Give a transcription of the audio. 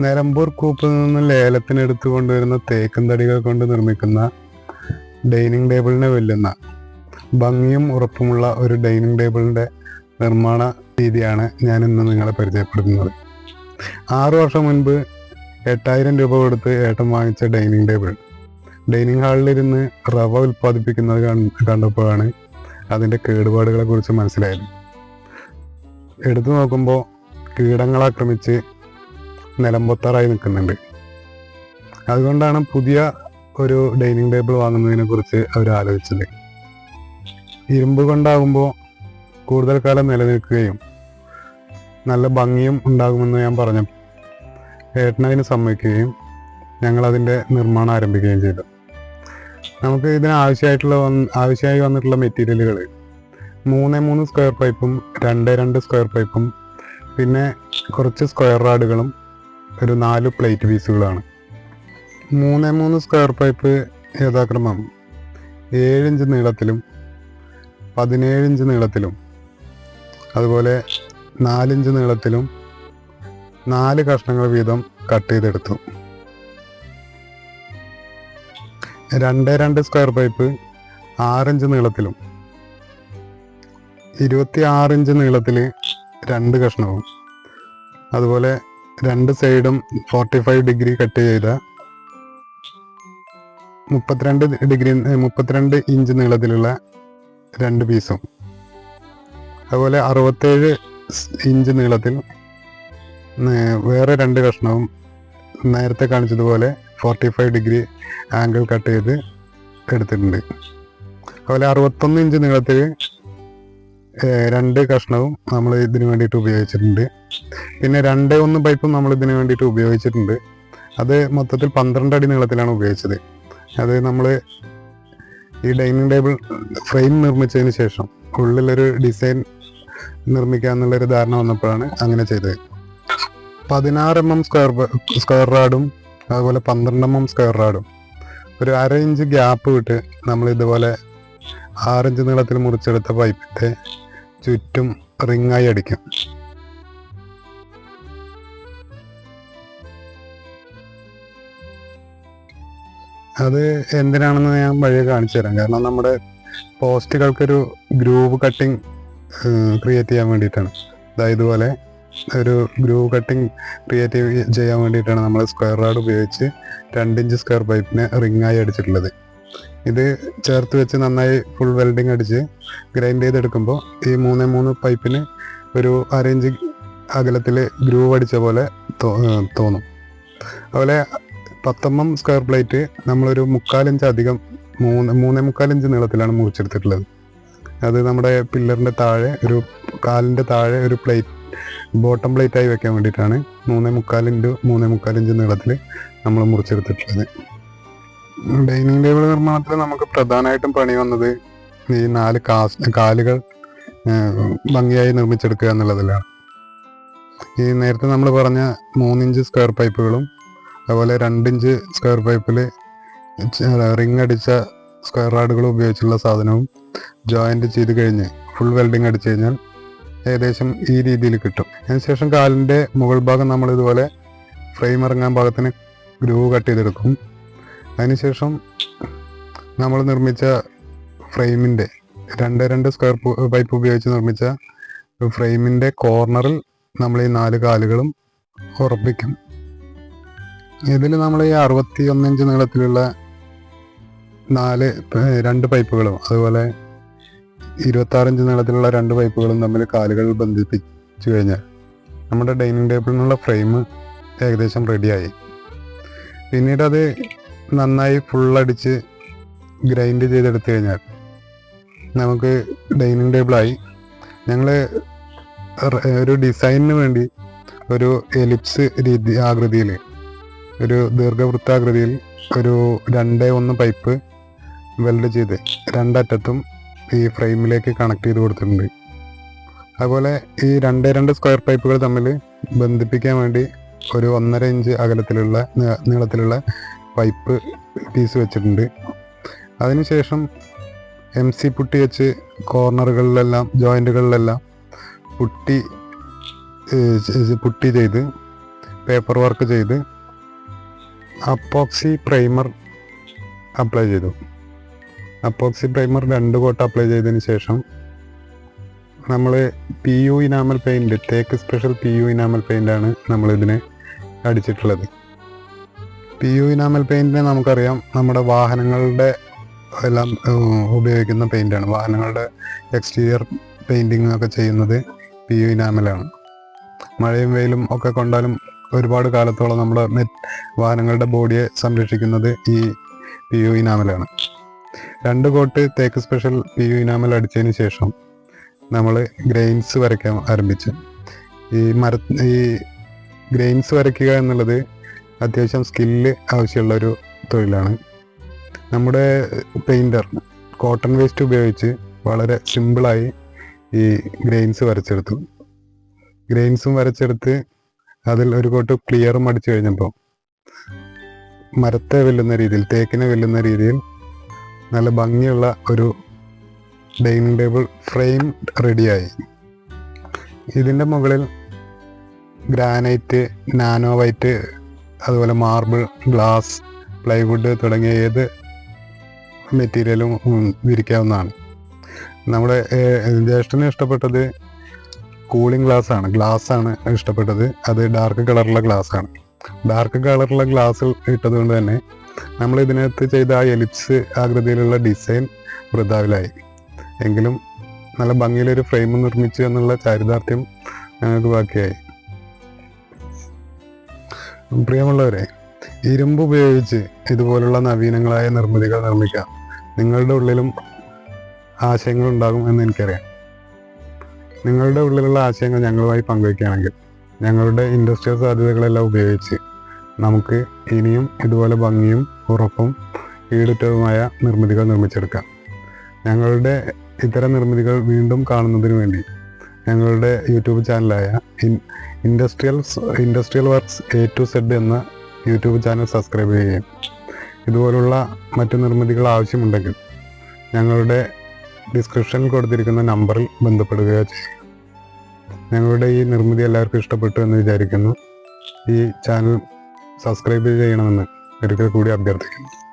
നിലമ്പൂർ കൂപ്പിൽ നിന്ന് ലേലത്തിനെടുത്ത് കൊണ്ടുവരുന്ന തേക്കും തടികൾ കൊണ്ട് നിർമ്മിക്കുന്ന ഡൈനിങ് ടേബിളിനെ വെല്ലുന്ന ഭംഗിയും ഉറപ്പുമുള്ള ഒരു ഡൈനിങ് ടേബിളിന്റെ നിർമ്മാണ രീതിയാണ് ഞാൻ ഇന്ന് നിങ്ങളെ പരിചയപ്പെടുത്തുന്നത്. ആറു വർഷം മുൻപ് എട്ടായിരം രൂപ കൊടുത്ത് ഏട്ടൻ വാങ്ങിച്ച ഡൈനിങ് ടേബിൾ. ഡൈനിങ് ഹാളിലിരുന്ന് റവ ഉൽപ്പാദിപ്പിക്കുന്നത് കണ്ട് കണ്ടപ്പോഴാണ് അതിന്റെ കേടുപാടുകളെ കുറിച്ച് മനസ്സിലായത്. എടുത്തു നോക്കുമ്പോൾ കീടങ്ങൾ ആക്രമിച്ച് നിലമ്പൊത്താറായി നിൽക്കുന്നുണ്ട്. അതുകൊണ്ടാണ് പുതിയ ഒരു ഡൈനിങ് ടേബിൾ വാങ്ങുന്നതിനെ കുറിച്ച് അവർ ആലോചിച്ചത്. ഇരുമ്പ് കൊണ്ടാകുമ്പോൾ കൂടുതൽ കാലം നിലനിൽക്കുകയും നല്ല ഭംഗിയും ഉണ്ടാകുമെന്ന് ഞാൻ പറഞ്ഞു ഏട്ടനതിന് സമ്മതിക്കുകയും ഞങ്ങൾ അതിന്റെ നിർമ്മാണം ആരംഭിക്കുകയും ചെയ്തു. നമുക്ക് ഇതിന് ആവശ്യമായിട്ടുള്ള ആവശ്യമായി വന്നിട്ടുള്ള മെറ്റീരിയലുകൾ മൂന്ന് മൂന്ന് സ്ക്വയർ പൈപ്പും രണ്ട് രണ്ട് സ്ക്വയർ പൈപ്പും പിന്നെ കുറച്ച് സ്ക്വയർ റാഡുകളും ഒരു നാല് പ്ലേറ്റ് പീസുകളാണ്. മൂന്ന് മൂന്ന് സ്ക്വയർ പൈപ്പ് യഥാക്രമം ഏഴിഞ്ച് നീളത്തിലും പതിനേഴ് ഇഞ്ച് നീളത്തിലും അതുപോലെ നാലിഞ്ച് നീളത്തിലും നാല് കഷ്ണങ്ങൾ വീതം കട്ട് ചെയ്തെടുത്തു. രണ്ട് രണ്ട് സ്ക്വയർ പൈപ്പ് ആറിഞ്ച് നീളത്തിലും ഇരുപത്തി ആറിഞ്ച് നീളത്തിൽ രണ്ട് കഷ്ണവും അതുപോലെ രണ്ട് സൈഡും ഫോർട്ടി ഫൈവ് ഡിഗ്രി കട്ട് ചെയ്ത മുപ്പത്തിരണ്ട് ഡിഗ്രി മുപ്പത്തിരണ്ട് ഇഞ്ച് നീളത്തിലുള്ള രണ്ട് പീസും അതുപോലെ അറുപത്തേഴ് ഇഞ്ച് നീളത്തിൽ വേറെ രണ്ട് കഷ്ണവും നേരത്തെ കാണിച്ചതുപോലെ forty five degree angle cut ചെയ്ത് എടുത്തിട്ടുണ്ട്. അതുപോലെ അറുപത്തൊന്ന് ഇഞ്ച് നീളത്തിൽ രണ്ട് കഷ്ണവും നമ്മൾ ഇതിന് വേണ്ടിയിട്ട് ഉപയോഗിച്ചിട്ടുണ്ട്. പിന്നെ രണ്ട് ഒന്ന് പൈപ്പും നമ്മൾ ഇതിന് വേണ്ടിയിട്ട് ഉപയോഗിച്ചിട്ടുണ്ട്. അത് മൊത്തത്തിൽ പന്ത്രണ്ട് അടി നീളത്തിലാണ് ഉപയോഗിച്ചത്. അത് നമ്മൾ ഈ ഡൈനിങ് ടേബിൾ ഫ്രെയിം നിർമ്മിച്ചതിന് ശേഷം ഉള്ളിലൊരു ഡിസൈൻ നിർമ്മിക്കുക എന്നുള്ളൊരു ധാരണ വന്നപ്പോഴാണ് അങ്ങനെ ചെയ്തത്. പതിനാറ് എം എം സ്ക്വയർ സ്ക്വയർ റാഡും അതുപോലെ പന്ത്രണ്ട് എം എം സ്ക്വയർ റാഡും. ഒരു അര ഇഞ്ച് ഗ്യാപ്പ് വിട്ട് നമ്മൾ ഇതുപോലെ ആറിഞ്ച് നീളത്തിൽ മുറിച്ചെടുത്ത പൈപ്പിന്റെ ചുറ്റും റിങ്ങായി അടിക്കും. അത് എന്തിനാണെന്ന് ഞാൻ വഴി കാണിച്ചു തരാം. കാരണം നമ്മുടെ പോസ്റ്റുകൾക്കൊരു ഗ്രൂവ് കട്ടിങ് ക്രിയേറ്റ് ചെയ്യാൻ വേണ്ടിയിട്ടാണ്. അതായത് ഇതുപോലെ ഒരു ഗ്രൂവ് കട്ടിങ് ക്രിയേറ്റ് ചെയ്യാൻ വേണ്ടിയിട്ടാണ് നമ്മൾ സ്ക്വയർ റാഡ് ഉപയോഗിച്ച് രണ്ട് ഇഞ്ച് സ്ക്വയർ പൈപ്പിനെ റിങ്ങായി അടിച്ചിട്ടുള്ളത്. ഇത് ചേർത്ത് വെച്ച് നന്നായി ഫുൾ വെൽഡിങ് അടിച്ച് ഗ്രൈൻഡ് ചെയ്തെടുക്കുമ്പോൾ ഈ മൂന്ന് മൂന്ന് പൈപ്പിന് ഒരു അര ഇഞ്ച് അകലത്തിൽ ഗ്രൂവ് അടിച്ച പോലെ തോന്നും. അതുപോലെ പത്തൊമ്പം സ്ക്വയർ പ്ലേറ്റ് നമ്മളൊരു മുക്കാലിഞ്ച് അധികം മൂന്ന് മൂന്നേ മുക്കാലിഞ്ച് നീളത്തിലാണ് മുറിച്ചെടുത്തിട്ടുള്ളത്. അത് നമ്മുടെ പില്ലറിന്റെ താഴെ ഒരു കാലിന്റെ താഴെ ഒരു പ്ലേറ്റ് ബോട്ടം പ്ലേറ്റായി വെക്കാൻ വേണ്ടിയിട്ടാണ് മൂന്നേ മുക്കാലിന്റെ മൂന്നേ മുക്കാലിഞ്ച് നീളത്തിൽ നമ്മൾ മുറിച്ചെടുത്തിട്ടുള്ളത്. ഡൈനിങ് ടേബിൾ നിർമ്മാണത്തിൽ നമുക്ക് പ്രധാനമായിട്ടും പണി വന്നത് ഈ നാല് കാസ് കാലുകൾ ഭംഗിയായി നിർമ്മിച്ചെടുക്കുക എന്നുള്ളതിലാണ്. ഈ നേരത്തെ നമ്മൾ പറഞ്ഞ മൂന്നിഞ്ച് സ്ക്വയർ പൈപ്പുകളും അതുപോലെ രണ്ടിഞ്ച് സ്ക്വയർ പൈപ്പിൽ റിംഗ് അടിച്ച സ്ക്വയർ റാഡുകൾ ഉപയോഗിച്ചുള്ള സാധനവും ജോയിന്റ് ചെയ്ത് കഴിഞ്ഞ് ഫുൾ വെൽഡിങ് അടിച്ചു കഴിഞ്ഞാൽ ഏകദേശം ഈ രീതിയിൽ കിട്ടും. അതിനുശേഷം കാലിന്റെ മുകൾ ഭാഗം നമ്മൾ ഇതുപോലെ ഫ്രെയിം ഇറങ്ങാൻ ഭാഗത്തിന് ഗ്രൂവ് കട്ട് ചെയ്തെടുക്കും. അതിനുശേഷം നമ്മൾ നിർമ്മിച്ച ഫ്രെയിമിന്റെ രണ്ട് രണ്ട് സ്ക്വയർ പൈപ്പ് ഉപയോഗിച്ച് നിർമ്മിച്ച ഫ്രെയിമിന്റെ കോർണറിൽ നമ്മൾ ഈ നാല് കാലുകളും ഉറപ്പിക്കും. ഇതിൽ നമ്മൾ ഈ അറുപത്തി ഒന്നിഞ്ച് നീളത്തിലുള്ള നാല് രണ്ട് പൈപ്പുകളും അതുപോലെ ഇരുപത്തി ആറ് ഇഞ്ച് നീളത്തിലുള്ള രണ്ട് പൈപ്പുകളും തമ്മിൽ കാലുകൾ ബന്ധിപ്പിച്ചു കഴിഞ്ഞാൽ നമ്മുടെ ഡൈനിങ് ടേബിളിനുള്ള ഫ്രെയിം ഏകദേശം റെഡിയായി. പിന്നീട് അത് നന്നായി ഫുള്ളടിച്ച് ഗ്രൈൻഡ് ചെയ്തെടുത്തു കഴിഞ്ഞാൽ നമുക്ക് ഡൈനിങ് ടേബിളായി ഞങ്ങൾ ഒരു ഡിസൈനിന് വേണ്ടി ഒരു എലിപ്സ് രീതി ആകൃതിയിൽ ഒരു ദീർഘവൃത്താകൃതിയിൽ ഒരു രണ്ട് ഒന്ന് പൈപ്പ് വെൽഡ് ചെയ്ത് രണ്ടറ്റത്തും ഈ ഫ്രെയിമിലേക്ക് കണക്ട് ചെയ്ത് കൊടുത്തിട്ടുണ്ട്. അതുപോലെ ഈ രണ്ട് രണ്ട് സ്ക്വയർ പൈപ്പുകൾ തമ്മിൽ ബന്ധിപ്പിക്കാൻ വേണ്ടി ഒരു ഒന്നര ഇഞ്ച് അകലത്തിലുള്ള നീളത്തിലുള്ള പൈപ്പ് പീസ് വെച്ചിട്ടുണ്ട്. അതിനുശേഷം എം സി പുട്ടി വെച്ച് കോർണറുകളിലെല്ലാം ജോയിന്റുകളിലെല്ലാം പുട്ടി പുട്ടി ചെയ്ത് പേപ്പർ വർക്ക് ചെയ്ത് അപ്പോക്സി പ്രൈമർ അപ്ലൈ ചെയ്തു. അപ്പോക്സി പ്രൈമർ രണ്ട് കോട്ട് അപ്ലൈ ചെയ്തതിന് ശേഷം നമ്മൾ പി യു ഇനാമൽ പെയിന്റ് തേക്ക് സ്പെഷ്യൽ പി യു ഇനാമൽ പെയിന്റാണ് നമ്മളിതിനെ അടിച്ചിട്ടുള്ളത്. പി യു ഇനാമൽ പെയിന്റിനെ നമുക്കറിയാം. നമ്മുടെ വാഹനങ്ങളുടെ എല്ലാം ഉപയോഗിക്കുന്ന പെയിന്റാണ് വാഹനങ്ങളുടെ എക്സ്റ്റീരിയർ പെയിന്റിങ് ഒക്കെ ചെയ്യുന്നത് പി യു ഇനാമലാണ് മഴയും വെയിലും ഒക്കെ കൊണ്ടാലും ഒരുപാട് കാലത്തോളം നമ്മുടെ മെ- വാഹനങ്ങളുടെ ബോഡിയെ സംരക്ഷിക്കുന്നത് ഈ പി യു ഇനാമലാണ് രണ്ട് കോട്ട് തേക്ക് സ്പെഷ്യൽ പി യു ഇനാമൽ അടിച്ചതിന് ശേഷം നമ്മൾ ഗ്രെയിൻസ് വരയ്ക്കാൻ ആരംഭിച്ചു. ഈ മര ഈ ഗ്രെയിൻസ് വരയ്ക്കുക എന്നുള്ളത് അത്യാവശ്യം സ്കില്ല് ആവശ്യമുള്ള ഒരു തൊഴിലാണ്. നമ്മുടെ പെയിന്റർ കോട്ടൺ വേസ്റ്റ് ഉപയോഗിച്ച് വളരെ സിമ്പിളായി ഈ ഗ്രെയിൻസ് വരച്ചെടുത്തു. ഗ്രെയിൻസും വരച്ചെടുത്ത് അതിൽ ഒരു കോട്ട് ക്ലിയറും അടിച്ചു കഴിഞ്ഞപ്പോൾ മരത്തെ വെല്ലുന്ന രീതിയിൽ തേക്കിനെ വെല്ലുന്ന രീതിയിൽ നല്ല ഭംഗിയുള്ള ഒരു ഡൈനിങ് ടേബിൾ ഫ്രെയിം റെഡിയായി. ഇതിന്റെ മുകളിൽ ഗ്രാനൈറ്റ് നാനോ വൈറ്റ് അതുപോലെ മാർബിൾ ഗ്ലാസ് പ്ലൈവുഡ് തുടങ്ങിയ ഏത് മെറ്റീരിയലും വിരിക്കാവുന്നതാണ്. നമ്മുടെ ജ്യേഷ്ഠന് ഇഷ്ടപ്പെട്ടത് കൂളിംഗ് ഗ്ലാസ് ആണ്. ഗ്ലാസ് ആണ് ഇഷ്ടപ്പെട്ടത്. അത് ഡാർക്ക് കളറുള്ള ഗ്ലാസ് ആണ്. ഡാർക്ക് കളറുള്ള ഗ്ലാസ് ഇട്ടത് കൊണ്ട് തന്നെ നമ്മൾ ഇതിനകത്ത് ചെയ്ത ആ എലിപ്സ് ആകൃതിയിലുള്ള ഡിസൈൻ വൃതാവിലായി. എങ്കിലും നല്ല ഭംഗിയിലൊരു ഫ്രെയിം നിർമ്മിച്ചു എന്നുള്ള ചാരിതാർത്ഥ്യം ഞങ്ങൾക്ക് ബാക്കിയായി. പ്രിയമുള്ളവരെ ഇരുമ്പ് ഉപയോഗിച്ച് ഇതുപോലുള്ള നവീനങ്ങളായ നിർമ്മിതികൾ നിർമ്മിക്കാം. നിങ്ങളുടെ ഉള്ളിലും ആശയങ്ങൾ ഉണ്ടാകും എന്ന് എനിക്കറിയാം. നിങ്ങളുടെ ഉള്ളിലുള്ള ആശയങ്ങൾ ഞങ്ങളുമായി പങ്കുവയ്ക്കുകയാണെങ്കിൽ ഞങ്ങളുടെ ഇൻഡസ്ട്രിയൽ സാധ്യതകളെല്ലാം ഉപയോഗിച്ച് നമുക്ക് ഇനിയും ഇതുപോലെ ഭംഗിയും ഉറപ്പും ഈടുറ്റതുമായ നിർമ്മിതികൾ നിർമ്മിച്ചെടുക്കാം. ഞങ്ങളുടെ ഇത്തരം നിർമ്മിതികൾ വീണ്ടും കാണുന്നതിന് വേണ്ടി ഞങ്ങളുടെ YouTube ചാനലായ industrial industrial works A to Z എന്ന യൂട്യൂബ് ചാനൽ സബ്സ്ക്രൈബ് ചെയ്യുകയും ഇതുപോലുള്ള മറ്റു നിർമ്മിതികൾ ആവശ്യമുണ്ടെങ്കിൽ ഞങ്ങളുടെ ഡിസ്ക്രിപ്ഷനിൽ കൊടുത്തിരിക്കുന്ന നമ്പറിൽ ബന്ധപ്പെടുകയോ ചെയ്യുക ഞങ്ങളുടെ ഈ നിർമ്മിതി എല്ലാവർക്കും ഇഷ്ടപ്പെട്ടു എന്ന് വിചാരിക്കുന്നു. ഈ ചാനൽ സബ്സ്ക്രൈബ് ചെയ്യണമെന്ന് ഒരിക്കൽ കൂടി അഭ്യർത്ഥിക്കുന്നു.